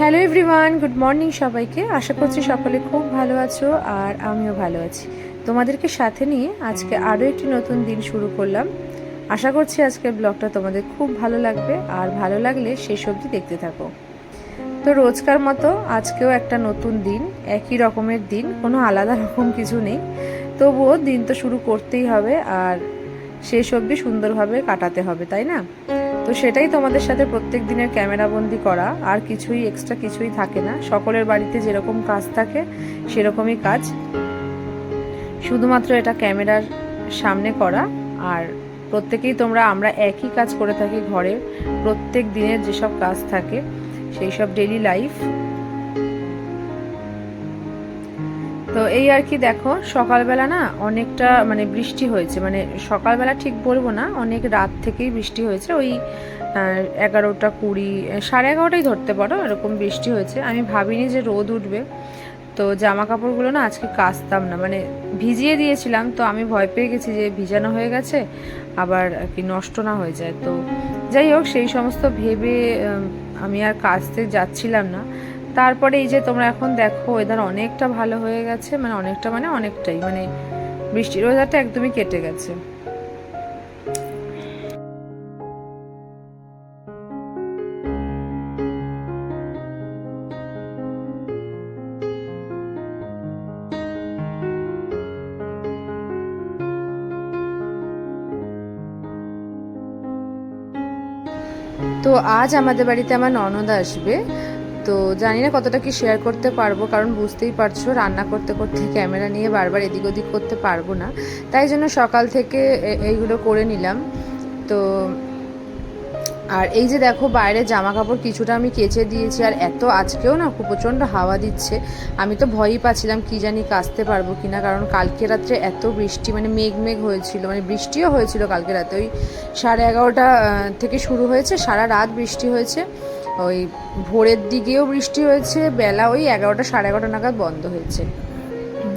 Hello everyone good morning সবাইকে। আশা করছি সকলে খুব ভালো আছো আর আমিও ভালো আছি। তোমাদেরকে সাথে নিয়ে আজকে আরও একটি নতুন দিন শুরু করলাম। আশা করছি আজকের ব্লগটা তোমাদের খুব ভালো লাগবে আর ভালো লাগলে শেষ অবধি দেখতে থাকো। তো রোজকার মতো আজকেও একটা নতুন দিন, একই রকমের দিন, কোনো আলাদা রকম কিছু নেই। তবুও দিন তো শুরু করতেই হবে আর শেষ অবধি সুন্দরভাবে কাটাতে হবে, তাই না? তো সেটাই তোমাদের সাথে প্রত্যেক দিনের ক্যামেরাবন্দি করা। আর কিছুই এক্সট্রা কিছুই থাকে না। সকলের বাড়িতে যেরকম কাজ থাকে, সেরকমই কাজ। শুধুমাত্র এটা ক্যামেরার সামনে করা। আর প্রত্যেকেই তোমরা, আমরা একই কাজ করে থাকি ঘরে। প্রত্যেক দিনের যেসব কাজ থাকে সেই সব ডেলি লাইফ তো এই আর কি দেখো, সকালবেলা না অনেকটা মানে বৃষ্টি হয়েছে। মানে সকালবেলা ঠিক বলব না, অনেক রাত থেকেই বৃষ্টি হয়েছে। ওই এগারোটা কুড়ি সাড়ে এগারোটাই ধরতে পারো, এরকম বৃষ্টি হয়েছে। আমি ভাবিনি যে রোদ উঠবে। তো জামা কাপড়গুলো না আজকে কাচতাম না। মানে ভিজিয়ে দিয়েছিলাম, তো আমি ভয় পেয়ে গেছি যে ভিজানো হয়ে গেছে, আবার কি নষ্ট না হয়ে যায়। তো যাই হোক, সেই সমস্ত ভেবে আমি আর কাচতে যাচ্ছিলাম না। তারপরে এই যে তোমরা এখন দেখো ওয়েদার অনেকটা ভালো হয়ে গেছে মানে অনেকটা মানে অনেকটাই মানে বৃষ্টির ওয়েদারটা একদমই কেটে গেছে। তো আজ আমাদের বাড়িতে আমার ননদ আসবে। তো জানি না কতটা কি শেয়ার করতে পারব, কারণ বুঝতেই পারছ রান্না করতে করতে ক্যামেরা নিয়ে বারবার এদিক ওদিক করতে পারব না। তাই জন্য সকাল থেকে এইগুলো করে নিলাম। তো আর এই যে দেখো বাইরে জামা কাপড় কিছুটা আমি কেচে দিয়েছি, আর এত আজকেও না খুব প্রচণ্ড হাওয়া দিচ্ছে। আমি তো ভয়ই পাচ্ছিলাম কি জানি কাচতে পারব কি না কারণ কালকে রাত্রে এত বৃষ্টি মানে মেঘ মেঘ হয়েছিল মানে বৃষ্টিও হয়েছিল কালকে রাতে। ওই সাড়ে এগারোটা থেকে শুরু হয়েছে, সারা রাত বৃষ্টি হয়েছে। ওই ভোরের দিকেও বৃষ্টি হয়েছে, বেলা ওই এগারোটা সাড়ে এগারোটা নাগাদ বন্ধ হয়েছে।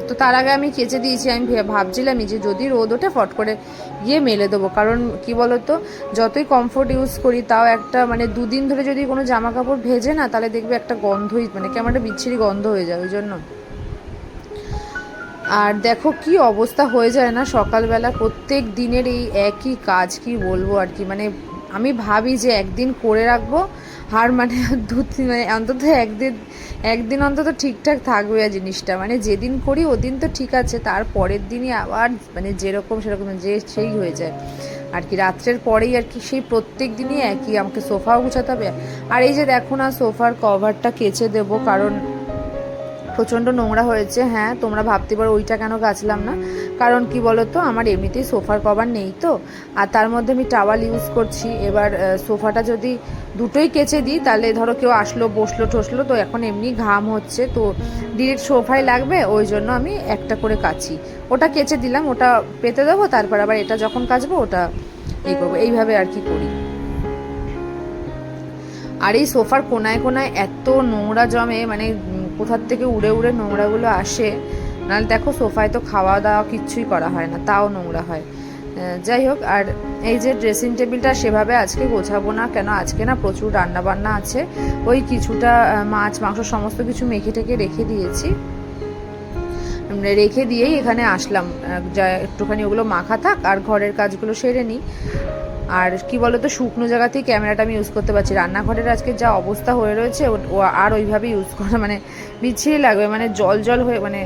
তো তার আগে আমি কেচে দিয়েছি, আমি ভাবছিলামই যে যদি রোদ ওঠে, ফট করে গিয়ে মেলে দেবো। কারণ কি বলতো, যতই কমফোর্ট ইউজ করি, তাও একটা মানে দুদিন ধরে যদি কোনো জামা কাপড় ভেজে না, তাহলে দেখবে একটা গন্ধই মানে কেমন একটা বিচ্ছিরি গন্ধ হয়ে যায়, ওই জন্য। আর দেখো কি অবস্থা হয়ে যায় না, সকালবেলা প্রত্যেক দিনের এই একই কাজ, কি বলব আর কি মানে আমি ভাবি যে একদিন করে রাখব। আর মানে দু তিন মানে অন্তত একদিন একদিন অন্তত ঠিকঠাক থাকবে জিনিসটা। মানে যেদিন করি ওদিন তো ঠিক আছে, তার পরের দিনই আবার মানে যেরকম সেরকম যে সেই হয়ে যায়। আর কি রাত্রের পরেই আর কি সেই প্রত্যেক দিনই একই, আমাকে সোফাও গুছাতে হবে। আর এই যে দেখো না, সোফার কভারটা কেচে দেবো কারণ প্রচণ্ড নোংরা হয়েছে হ্যাঁ তোমরা ভাবতে পারো ওইটা কেন গাছলাম না? কারণ কি বলো তো আমার এমনিতেই সোফার কভার নেই তো, আর তার মধ্যে আমি টাওয়াল ইউজ করছি। এবার সোফাটা যদি দুটোই কেচে দিই, তাহলে ধরো কেউ আসলো, বসল, ঠসলো, তো এখন এমনি ঘাম হচ্ছে, তো ডিরেক্ট সোফায় লাগবে, ওই জন্য আমি একটা করে কাচি। ওটা কেচে দিলাম, ওটা পেতে দেবো, তারপর আবার এটা যখন কাচবো, ওটা এই করব। এইভাবে আর কি করি। আর এই সোফার কোনায় কোনায় এত নোংরা জমে মানে কোথার থেকে উড়ে উড়ে নোংরাগুলো আসে, নাহলে দেখো সোফায় তো খাওয়া দাওয়া কিচ্ছুই করা হয় না, তাও নোংরা হয়। যাই হোক, আর এই যে ড্রেসিং টেবিলটা সেভাবে আজকে গোছাবো না, কেন আজকে না প্রচুর রান্না বান্না আছে। ওই কিছুটা মাছ, মাংস সমস্ত কিছু মেখে টেকে রেখে দিয়েছি। রেখে দিয়েই এখানে আসলাম। যা, একটুখানি ওগুলো মাখা থাক, আর ঘরের কাজগুলো সেরে নিই। আর কি বলতো, শুকনো জায়গাতেই ক্যামেরাটা আমি ইউজ করতে পারছি রান্নাঘরের আজকে যা অবস্থা হয়ে রয়েছে, ও আর ওইভাবে ইউজ করা মানে বিচ্ছিরি লাগবে মানে জল জল হয়ে মানে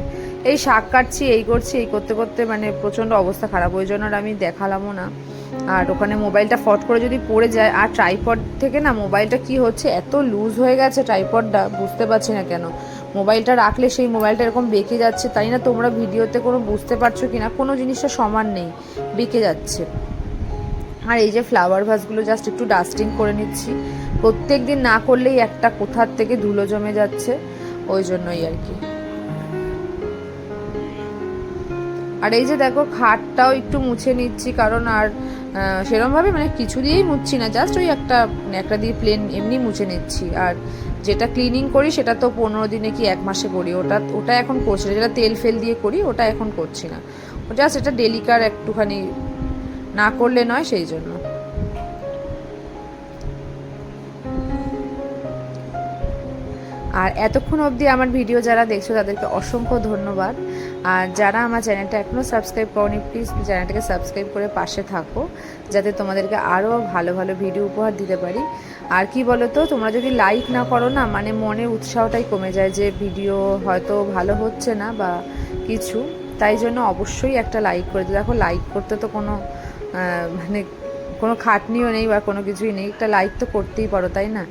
এই শাক কাটছি, এই করছি, এই করতে করতে মানে প্রচণ্ড অবস্থা খারাপ। ওই জন্য আমি দেখালামও না। আর ওখানে মোবাইলটা ফট করে যদি পড়ে যায়, আর ট্রাইপড থেকে না মোবাইলটা কি হচ্ছে, এত লুজ হয়ে গেছে ট্রাইপডটা বুঝতে পারছি না কেন। মোবাইলটা রাখলে সেই মোবাইলটা এরকম বেঁকে যাচ্ছে, তাই না? তোমরা ভিডিওতে কোনো বুঝতে পারছ কি না কোনো জিনিসটা সমান নেই, বেঁকে যাচ্ছে। আর এই যে ফ্লাওয়ার ভাসগুলো জাস্ট একটু ডাস্টিং করে নিচ্ছি। প্রত্যেক দিন না করলেই একটা কোথার থেকে ধুলো জমে যাচ্ছে, ওই জন্যই আর কি। আর এই যে দেখো, খাটটাও একটু মুছে নিচ্ছি, কারণ আর সেরমভাবে মানে কিছু দিয়েই মুছছি না জাস্ট ওই একটা একটা দিয়ে প্লেন এমনি মুছে নিচ্ছি। আর যেটা ক্লিনিং করি, সেটা তো পনেরো দিনে কি এক মাসে করি। ওটা ওটা এখন করছি না, যেটা তেল ফেল দিয়ে করি, ওটা এখন করছি না। জাস্ট এটা ডেলিকার একটুখানি না করলে নয় সেই জন্য। আর এতক্ষণ অবধি আমার ভিডিও যারা দেখছ, তাদেরকে অসংখ্য ধন্যবাদ। আর যারা আমার চ্যানেলটা এখনও সাবস্ক্রাইব করনি, প্লিজ চ্যানেলটাকে সাবস্ক্রাইব করে পাশে থাকো, যাতে তোমাদেরকে আরও ভালো ভালো ভিডিও উপহার দিতে পারি। আর কি বলো তো তোমরা যদি লাইক না করো না মানে মনের উৎসাহটাই কমে যায় যে ভিডিও হয়তো ভালো হচ্ছে না বা কিছু। তাই জন্য অবশ্যই একটা লাইক করে দেখো লাইক করতে তো কোনো মানে কোনো খাটনিও নেই বা কোনো কিছুই নেই। একটা লাইক তো করতেই পারো, তাই না?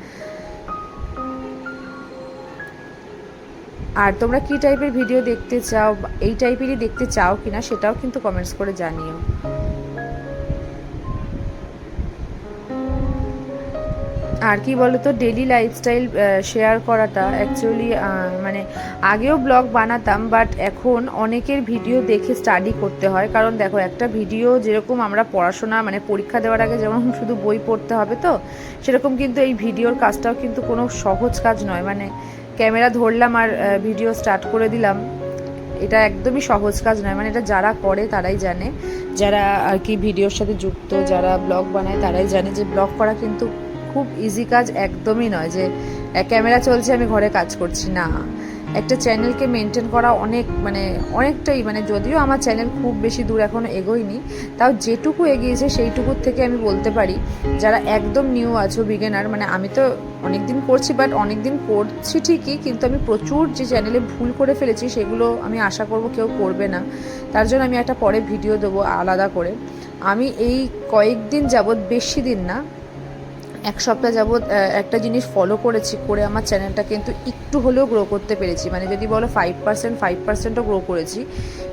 আর তোমরা কী টাইপের ভিডিও দেখতে চাও এই টাইপেরই দেখতে চাও কিনা সেটাও কিন্তু কমেন্টস করে জানিও। আর কি বলতো ডেলি লাইফস্টাইল শেয়ার করাটা অ্যাকচুয়ালি মানে আগেও ব্লগ বানাতাম বাট এখন অনেকের ভিডিও দেখে স্টাডি করতে হয়। কারণ দেখো, একটা ভিডিও যেরকম আমরা পড়াশোনা মানে পরীক্ষা দেওয়ার আগে যেমন শুধু বই পড়তে হবে তো, সেরকম কিন্তু এই ভিডিওর কাজটাও কিন্তু কোনো সহজ কাজ নয়। মানে ক্যামেরা ধরলাম আর ভিডিও স্টার্ট করে দিলাম। এটা একদমই সহজ কাজ নয়। মানে এটা যারা করে তারাই জানে। যারা আর কি ভিডিওর সাথে যুক্ত, যারা ব্লগ বানায় তারাই জানে যে ব্লগ করা কিন্তু খুব ইজি কাজ একদমই নয় যে ক্যামেরা চলছে, আমি ঘরে কাজ করছি। না, একটা চ্যানেলকে মেনটেন করা অনেক মানে অনেকটাই মানে যদিও আমার চ্যানেল খুব বেশি দূর এখনও এগোয়নি, তাও যেটুকু এগিয়েছে সেইটুকুর থেকে আমি বলতে পারি, যারা একদম নিউ আছো বিগেনার মানে আমি তো অনেক দিন করছি বাট অনেক দিন করছি ঠিকই, কিন্তু আমি প্রচুর যে চ্যানেলে ভুল করে ফেলেছি, সেগুলো আমি আশা করব কেউ করবে না। তার জন্য আমি একটা পরে ভিডিও দেবো আলাদা করে। আমি এই কয়েকদিন যাবৎ, বেশি দিন না এক সপ্তাহ যাবৎ একটা জিনিস ফলো করেছি, করে আমার চ্যানেলটা কিন্তু একটু হলেও গ্রো করতে পেরেছি। মানে যদি বলো ফাইভ পার্সেন্ট ফাইভ পার্সেন্টও গ্রো করেছি।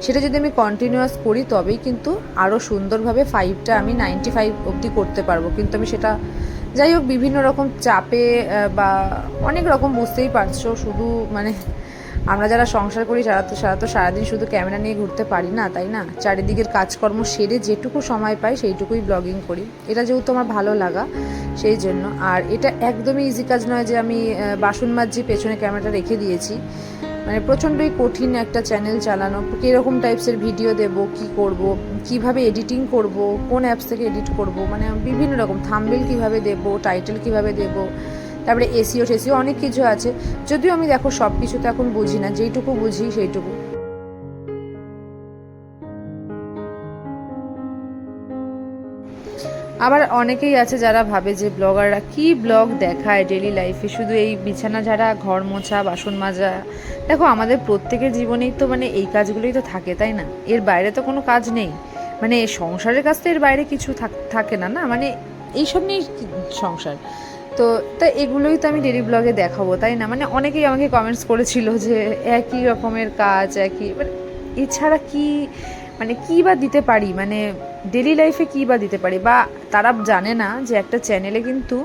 সেটা যদি আমি কন্টিনিউয়াস করি, তবেই কিন্তু আরও সুন্দরভাবে ফাইভটা আমি নাইনটি ফাইভ অবধি করতে পারব। কিন্তু আমি সেটা, যাই হোক, বিভিন্ন রকম চাপে বা অনেক রকম বুঝতেই পারছ। শুধু মানে আমরা যারা সংসার করি তারা তো সারা তো সারাদিন শুধু ক্যামেরা নিয়ে ঘুরতে পারি না, তাই না? চারিদিকের কাজকর্ম সেরে যেটুকু সময় পাই, সেইটুকুই ব্লগিং করি। এটা যেহেতু আমার ভালো লাগা, সেই জন্য। আর এটা একদমই ইজি কাজ নয় যে আমি বাসন মাজছি পেছনে ক্যামেরাটা রেখে দিয়েছি। মানে প্রচণ্ডই কঠিন একটা চ্যানেল চালানো, কীরকম টাইপসের ভিডিও দেব, কি করব, কীভাবে এডিটিং করব, কোন অ্যাপস থেকে এডিট করব মানে বিভিন্ন রকম। থাম্বেল কীভাবে দেব টাইটেল কীভাবে দেব তারপরে এসিও টেসিও অনেক কিছু আছে। যদিও আমি দেখো সব কিছু তো এখন বুঝি না, যেইটুকু বুঝি সেইটুকু। আবার অনেকেই আছে যারা ভাবে যে ব্লগাররা কি ব্লগ দেখায় ডেলি লাইফে শুধু এই বিছানা ঝাড়া, ঘর মোছা, বাসন মাজা? দেখো আমাদের প্রত্যেকের জীবনেই তো মানে এই কাজগুলোই তো থাকে, তাই না? এর বাইরে তো কোনো কাজ নেই। মানে সংসারের কাজ তো এর বাইরে কিছু থাক- না না? মানে এইসব নিয়েই সংসার। তো, তা এগুলোই তো আমি ডেলি ব্লগে দেখাবো, তাই না? মানে অনেকেই আমাকে কমেন্টস করেছিল যে একই রকমের কাজ, একই মানে এছাড়া কি মানে কী বা দিতে পারি? মানে ডেলি লাইফে কী বা দিতে পারি? বা তারা জানে না যে একটা চ্যানেলে কিন্তু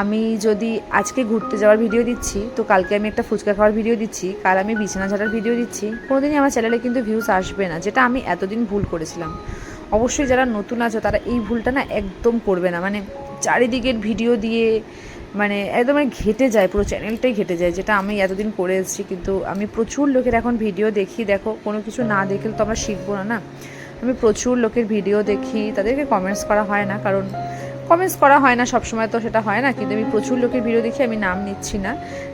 আমি যদি আজকে ঘুরতে যাওয়ার ভিডিও দিচ্ছি, তো কালকে আমি একটা ফুচকা খাওয়ার ভিডিও দিচ্ছি, কাল আমি বিছানা ঝাড়ার ভিডিও দিচ্ছি, কোনোদিনই আমার চ্যানেলে কিন্তু ভিউজ আসবে না, যেটা আমি এতদিন ভুল করেছিলাম। অবশ্যই যারা নতুন আছে, তারা এই ভুলটা না একদম করবে না মানে চারিদিকের ভিডিও দিয়ে মানে একদম মানে ঘেটে যায়, পুরো চ্যানেলটাই ঘেটে যায়, যেটা আমি এতদিন করে এসেছি, কিন্তু আমি প্রচুর লোকের এখন ভিডিও দেখি, দেখো, কোনো কিছু না দেখলে তো আমরা শিখব না না? আমি প্রচুর লোকের ভিডিও দেখি, তাদেরকে কমেন্টস করা হয় না, কারণ কমেন্টস করা হয় না, সবসময় তো সেটা হয় না, কিন্তু আমি প্রচুর লোকের ভিডিও দেখি, আমি নাম নিচ্ছি না।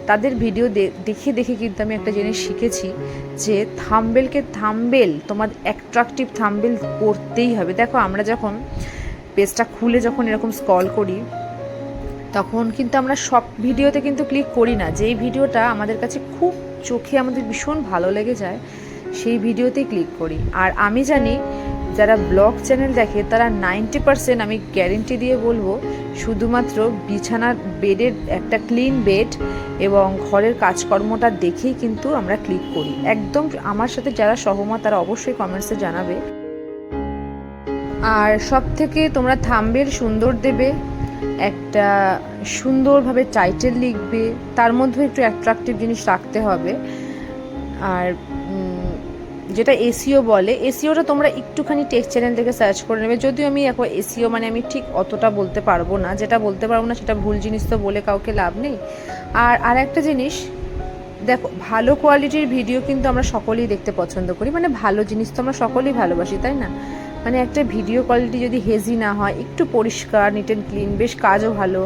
তাদের ভিডিও দেখে দেখে কিন্তু আমি একটা জিনিস শিখেছি, যে থাম্বেলকে থাম্বেল তোমার অ্যাট্রাকটিভ থাম্বেল করতেই হবে। দেখো, আমরা যখন পেজটা খুলে যখন এরকম স্কল করি, তখন কিন্তু আমরা সব ভিডিওতে কিন্তু ক্লিক করি না। যেই ভিডিওটা আমাদের কাছে খুব চোখে আমাদের ভীষণ ভালো লেগে যায়, সেই ভিডিওতেই ক্লিক করি। আর আমি জানি, যারা ব্লগ চ্যানেল দেখে, তারা নাইনটি পারসেন্ট আমি গ্যারেন্টি দিয়ে বলব, শুধুমাত্র বিছানার বেডের একটা ক্লিন বেড এবং ঘরের কাজকর্মটা দেখেই কিন্তু আমরা ক্লিক করি। একদম আমার সাথে যারা সহমত, তারা অবশ্যই কমেন্টসে জানাবে। আর সব থেকে তোমরা থাম্বেল সুন্দর দেবে, একটা সুন্দরভাবে টাইটেল লিখবে, তার মধ্যে একটু অ্যাট্রাকটিভ জিনিস রাখতে হবে। আর যেটা এসিও বলে, এসিওটা তোমরা একটুখানি টেক্সট চ্যানেল থেকে সার্চ করে নেবে। যদিও আমি এখন এসিও মানে আমি ঠিক অতটা বলতে পারব না, যেটা বলতে পারব না সেটা ভুল জিনিস তো বলে কাউকে লাভ নেই। আর আর একটা জিনিস, দেখো, ভালো কোয়ালিটির ভিডিও কিন্তু আমরা সকলেই দেখতে পছন্দ করি মানে ভালো জিনিস তো আমরা সকলেই ভালোবাসি, তাই না? মানে একটা ভিডিও কোয়ালিটি যদি হেজি না হয়, একটু পরিষ্কার নিট অ্যান্ড ক্লিন বেশ কাজও ভালো,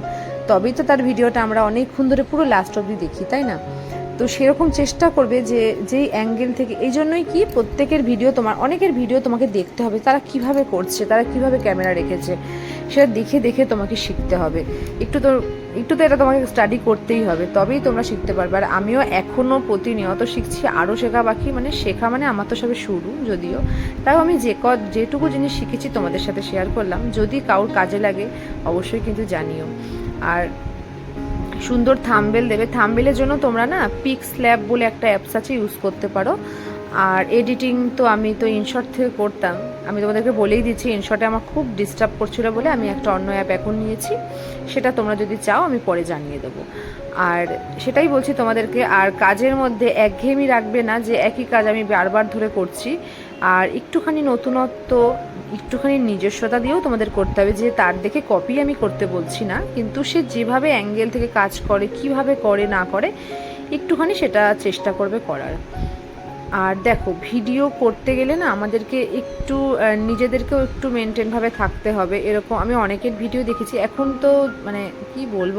তবেই তো তার ভিডিওটা আমরা অনেকক্ষণ ধরে পুরো লাস্ট অবধি দেখি, তাই না? তো সেরকম চেষ্টা করবে যে যেই অ্যাঙ্গেল থেকে, এই জন্যই কি প্রত্যেকের ভিডিও তোমার, অনেকের ভিডিও তোমাকে দেখতে হবে, তারা কীভাবে করছে, তারা কীভাবে ক্যামেরা রেখেছে, সেটা দেখে দেখে তোমাকে শিখতে হবে। একটু তো একটু তো এটা তোমাকে স্টাডি করতেই হবে, তবেই তোমরা শিখতে পারবে। আর আমিও এখনও প্রতিনিয়ত শিখছি আরও শেখা বাকি মানে শেখা মানে আমার তো সবে শুরু যদিও। তাও আমি যে ক, যেটুকু জিনিস শিখেছি তোমাদের সাথে শেয়ার করলাম, যদি কারোর কাজে লাগে, অবশ্যই কিন্তু জানিও। আর সুন্দর থাম্বেল দেবে। থাম্বেলের জন্য তোমরা না পিক ল্যাব বলে একটা অ্যাপস আছে ইউজ করতে পারো। আর এডিটিং তো আমি তো ইনশর্ট থেকে করতাম। আমি তোমাদেরকে বলেই দিচ্ছি ইনশর্টে আমার খুব ডিস্টার্ব করছিল বলে আমি একটা অন্য অ্যাপ এখন নিয়েছি। সেটা তোমরা যদি চাও, আমি পরে জানিয়ে দেবো। আর সেটাই বলছি তোমাদেরকে, আর কাজের মধ্যে একঘেয়েমি রাখবে না যে একই কাজ আমি বারবার ধরে করছি। আর একটুখানি নতুনত্ব, একটুখানি নিজস্বতা দিয়েও তোমাদের করতে হবে, যে তার দেখে কপি আমি করতে বলছি না, কিন্তু সে যেভাবে অ্যাঙ্গেল থেকে কাজ করে, কীভাবে করে, না করে, একটুখানি সেটা চেষ্টা করবে করার। আর দেখো ভিডিও করতে গেলে না আমাদেরকে একটু নিজেদেরকেও একটু মেনটেনভাবে থাকতে হবে। এরকম আমি অনেকের ভিডিও দেখেছি, এখন তো মানে কি বলব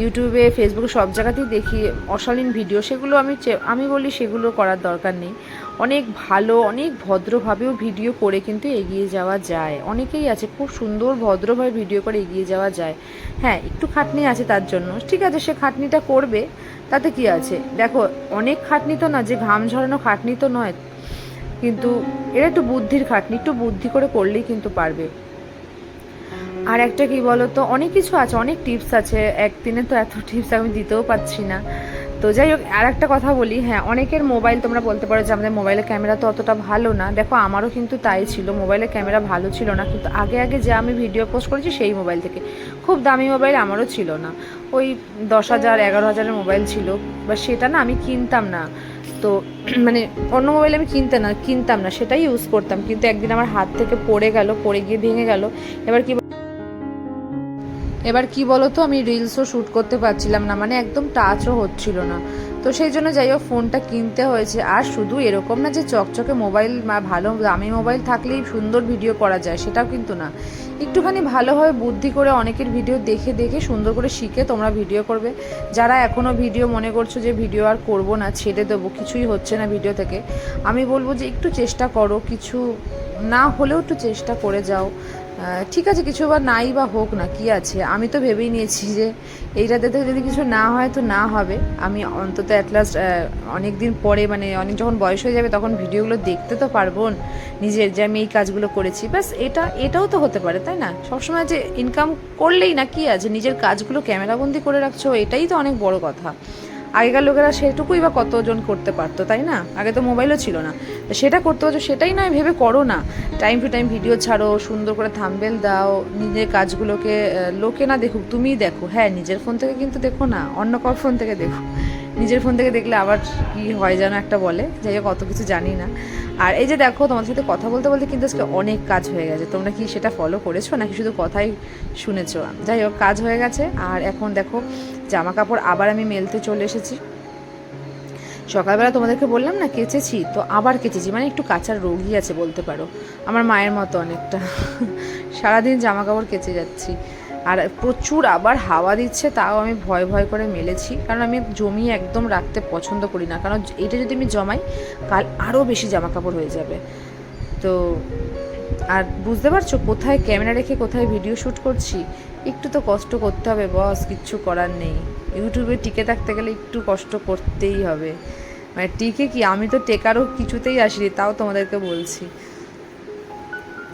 ইউটিউবে ফেসবুকে সব জায়গাতেই দেখি, অশালীন ভিডিও সেগুলো আমি আমি বলি সেগুলো করার দরকার নেই। অনেক ভালো, অনেক ভদ্রভাবেও ভিডিও করে কিন্তু এগিয়ে যাওয়া যায়। অনেকেই আছে, খুব সুন্দর, ভদ্রভাবে ভিডিও করে এগিয়ে যাওয়া যায়। হ্যাঁ একটু খাটনি আছে তার জন্য। ঠিক আছে, সে খাটনিটা করবে। তাতে কি আছে? দেখো, অনেক খাটনি তো না, যে ঘাম ঝরানো খাটনি তো নয়। কিন্তু এটা একটু বুদ্ধির খাটনি, একটু বুদ্ধি করে করলেই কিন্তু পারবে। আর একটা কি বলো তো অনেক কিছু আছে, অনেক টিপস আছে। একদিনে তো এত টিপস আমি দিতেও পারছি না। তো যাই হোক আর একটা কথা বলি। হ্যাঁ অনেকের মোবাইল তোমরা বলতে পারো যে আমাদের মোবাইলের ক্যামেরা তো অতটা ভালো না। দেখো, আমারও কিন্তু তাই ছিল। মোবাইলের ক্যামেরা ভালো ছিল না, কিন্তু আগে আগে যে আমি ভিডিও পোস্ট করেছি সেই মোবাইল থেকে। খুব দামি মোবাইল আমারও ছিল না। ওই দশ হাজার, এগারো হাজারের মোবাইল ছিল। বা সেটা না আমি কিনতাম না। তো মানে অন্য মোবাইল আমি কিনতে না, কিনতাম না, সেটাই ইউজ করতাম। কিন্তু একদিন আমার হাত থেকে পড়ে গেল, পড়ে গিয়ে ভেঙে গেল। এবার কি এবার কি বলো তো আমি রিলসও শ্যুট করতে পারছিলাম না মানে একদম টাচও হচ্ছিল না। তো সেই জন্য যাই হোক ফোনটা কিনতে হয়েছে। আর শুধু এরকম না যে চকচকে মোবাইল ভালো দামি মোবাইল থাকলেই সুন্দর ভিডিও করা যায়, সেটাও কিন্তু না। একটুখানি ভালোভাবে বুদ্ধি করে অনেকের ভিডিও দেখে দেখে সুন্দর করে শিখে তোমরা ভিডিও করবে। যারা এখনও ভিডিও মনে করছ যে ভিডিও আর করব না, ছেড়ে দেবো, কিছুই হচ্ছে না ভিডিও থেকে, আমি বলব যে একটু চেষ্টা করো, কিছু না হলেও একটু চেষ্টা করে যাও। ঠিক আছে, কিছু বা নাই বা হোক না, কি আছে? আমি তো ভেবেই নিয়েছি যে এইটাতে যদি কিছু না হয় তো না হবে। আমি অন্তত অ্যাট লাস্ট অনেক দিন পরে মানে অনেক যখন বয়স হয়ে যাবে তখন ভিডিওগুলো দেখতে তো পারব নিজের যে আমি এই কাজগুলো করেছি। ব্যাস, এটা, এটাও তো হতে পারে, তাই না? সবসময় যে ইনকাম করলেই না কি আছে? নিজের কাজগুলো ক্যামেরাবন্দি করে রাখছো, এটাই তো অনেক বড় কথা। আগেকার লোকেরা সেটুকুই বা কতজন করতে পারতো, তাই না? আগে তো মোবাইলও ছিল না। সেটা করতে পারছ, সেটাই নয়, ভেবে করো না। টাইম টু টাইম ভিডিও ছাড়ো, সুন্দর করে থাম্বেল দাও, নিজের কাজগুলোকে লোকে না দেখুক, তুমিই দেখো। হ্যাঁ নিজের ফোন থেকে কিন্তু দেখো না, অন্য কার ফোন থেকে দেখো। নিজের ফোন থেকে দেখলে আবার কি হয় যেন একটা বলে, যাই হোক, অত কিছু জানি না। আর এই যে দেখো, তোমাদের সাথে কথা বলতে বলতে কিন্তু আজকে অনেক কাজ হয়ে গেছে। তোমরা কি সেটা ফলো করেছ নাকি শুধু কথাই শুনেছো? যাই হোক, কাজ হয়ে গেছে। আর এখন দেখো জামা কাপড় আবার আমি মেলতে চলে এসেছি। সকালবেলা তোমাদেরকে বললাম না, কেচেছি, তো আবার কেচেছি। মানে একটু কাঁচার রোগই আছে বলতে পারো। আমার মায়ের মতো অনেকটা। সারাদিন জামা কাপড় কেচে যাচ্ছি। আর প্রচুর আবার হাওয়া দিচ্ছে, তাও আমি ভয় ভয় করে মেলেছি। কারণ আমি জমিয়ে একদম রাখতে পছন্দ করি না। কারণ এটা যদি আমি জমাই, কাল আরও বেশি জামা কাপড় হয়ে যাবে। তো আর বুঝতে পারছ কোথায় ক্যামেরা রেখে কোথায় ভিডিও শ্যুট করছি? একটু তো কষ্ট করতে হবে বস, কিচ্ছু করার নেই। ইউটিউবে টিকে থাকতে গেলে একটু কষ্ট করতেই হবে। মানে টিকে কি? আমি তো টেকারও কিছুতেই আসিনি, তাও তোমাদেরকে বলছি।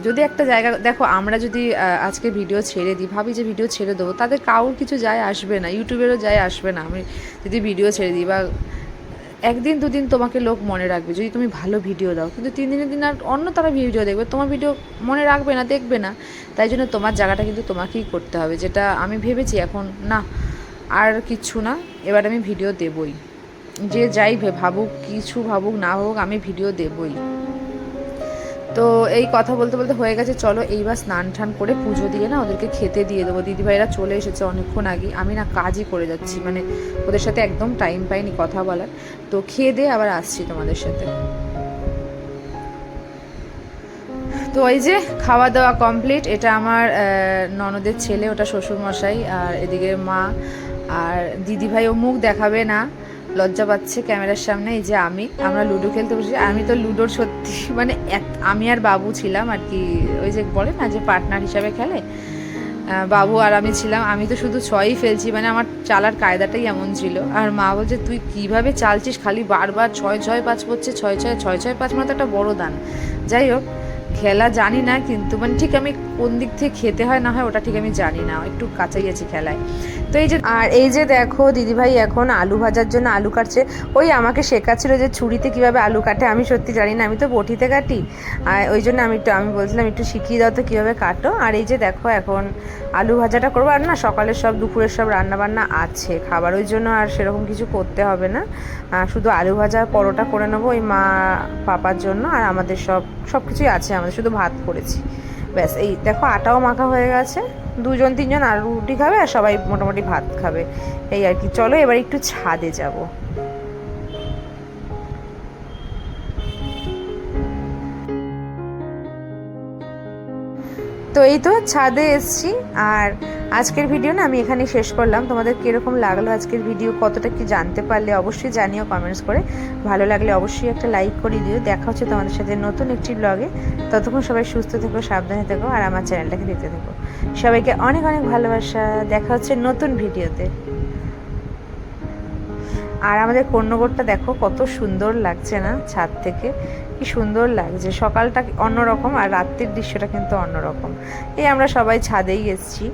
যদি একটা জায়গা দেখো আমরা যদি আজকে ভিডিও ছেড়ে দিই ভাবি যে ভিডিও ছেড়ে দেবো তাদের কাউর কিছু যায় আসবে না ইউটিউবেরও যায় আসবে না। আমি যদি ভিডিও ছেড়ে দিই বা একদিন দুদিন তোমাকে লোক মনে রাখবে যদি তুমি ভালো ভিডিও দাও কিন্তু তিন দিনের দিন আর অন্য তারা ভিডিও দেখবে তোমার ভিডিও মনে রাখবে না দেখবে না। তাই জন্য তোমার জায়গাটা কিন্তু তোমাকেই করতে হবে যেটা আমি ভেবেছি এখন না আর কিচ্ছু না এবার আমি ভিডিও দেবই। যে যাই ভাবুক কিছু ভাবুক না ভাবুক আমি ভিডিও দেবই। তো এই কথা বলতে বলতে হয়ে গেছে, চলো এইবার স্নান টান করে পুজো দিয়ে না ওদেরকে খেতে দিয়ে দেবো। দিদিভাইরা চলে এসেছে অনেকক্ষণ আগে, আমি না কাজই করে যাচ্ছি মানে ওদের সাথে একদম টাইম পাইনি কথা বলার। তো খেয়ে দিয়ে আবার আসছি তোমাদের সাথে। তো এই যে খাওয়া দাওয়া কমপ্লিট এটা আমার ননদের ছেলে, ওটা শ্বশুরমশাই, আর এদিকে মা, আর দিদিভাই ও মুখ দেখাবে না। লজ্জা পাচ্ছে ক্যামেরার সামনে, এই যে আমি। আমরা লুডো খেলতে বসেছি। আমি তো লুডোর সত্যি মানে আমি আর বাবু ছিলাম আর কি, ওই যে বলে না যে পার্টনার হিসাবে খেলে। বাবু আর আমি ছিলাম। আমি তো শুধু ছয়ই ফেলছি মানে আমার চালার কায়দাটাই এমন ছিল। আর মা বলছে, তুই কীভাবে চালছিস? খালি বারবার ছয় ছয়, পাঁচ পড়ছে ছয় ছয় ছয় ছয়, পাঁচ মানে তো একটা বড় দান। যাই হোক, খেলা জানি না, কিন্তু মানে ঠিক আমি কোন দিক থেকে খেতে হয় না হয়, ওটা ঠিক আমি জানি না। একটু কাঁচাই আছি খেলায়। তো এই যে, আর এই যে দেখো, দিদিভাই এখন আলু ভাজার জন্য আলু কাটছে। ওই আমাকে শেখাচ্ছিল যে ছুরিতে কীভাবে আলু কাটে, আমি সত্যি জানি না, আমি তো বটিতে কাটি। আর ওই জন্য আমি একটু, আমি বলছিলাম, একটু শিখিয়ে দাও তো কীভাবে কাটো। আর এই যে দেখো, এখন আলু ভাজাটা করব। আর না, সকালের সব, দুপুরের সব রান্না বান্না আছে। খাবার ওই জন্য আর সেরকম কিছু করতে হবে না। শুধু আলু ভাজা পরোটা করে নেব ওই মা, পাপার জন্য। আর আমাদের সব সব কিছুই আছে। আমাদের শুধু ভাত করেছি। ব্যাস, এই দেখো, আটাও মাখা হয়ে গেছে। দুজন, তিনজন আর রুটি খাবে আর সবাই মোটামুটি ভাত খাবে। এই আর কি। চলো এবার একটু ছাদে যাব। তো এই তো ছাদে এসছি আর আজকের ভিডিও না আমি এখানে শেষ করলাম। তোমাদের কীরকম লাগল আজকের ভিডিও? কতটা কি জানতে পারলে অবশ্যই জানিও কমেন্টস করে। ভালো লাগলে অবশ্যই একটা লাইক করে দিও। দেখা হচ্ছে তোমাদের সাথে নতুন একটি ব্লগে ততক্ষণ সবাই সুস্থ থেকো, সাবধানে থেকো আর আমার চ্যানেলটাকে দেখতে থেকো। সবাইকে অনেক অনেক ভালোবাসা। দেখা হচ্ছে নতুন ভিডিওতে। আর আমাদের কর্ণগরটা দেখো, কত সুন্দর লাগছে না ছাদ থেকে? কি সুন্দর লাগছে। সকালটা অন্যরকম আর রাত্রির দৃশ্যটা কিন্তু অন্যরকম। এই আমরা সবাই ছাদেই এসছি।